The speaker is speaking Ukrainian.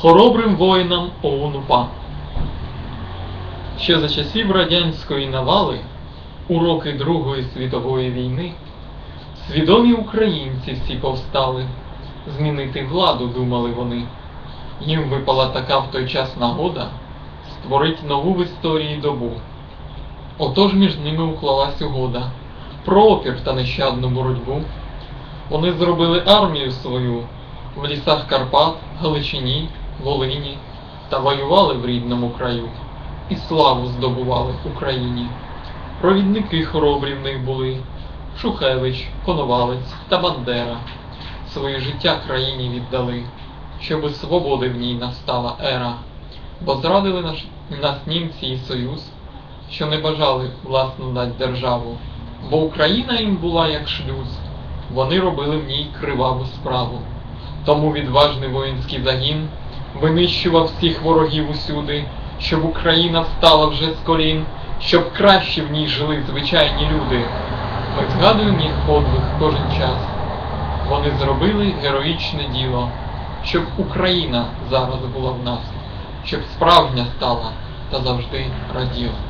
хоробрим воїнам ОУН-УПА. Ще за часів радянської навали, у роки Другої світової війни, свідомі українці всі повстали, змінити владу думали вони. Їм випала така в той час нагода створить нову в історії добу. Отож між ними уклалась угода про опір та нещадну боротьбу. Вони зробили армію свою в лісах Карпат, Галичині, Волині та воювали в рідному краю і славу здобували Україні. Провідники хоробрі в них були Шухевич, Коновалець та Бандера. Своє життя країні віддали, щоби свободи в ній настала ера, бо зрадили наш, нас німці і союз, що не бажали власну дать державу, бо Україна їм була як шлюз, вони робили в ній криваву справу. Тому відважний воїнський загін винищував всіх ворогів усюди, щоб Україна встала вже з колін, щоб краще в ній жили звичайні люди. Ми згадуємо їх подвиг кожен час. Вони зробили героїчне діло, щоб Україна зараз була в нас, щоб справжня стала та завжди раділа.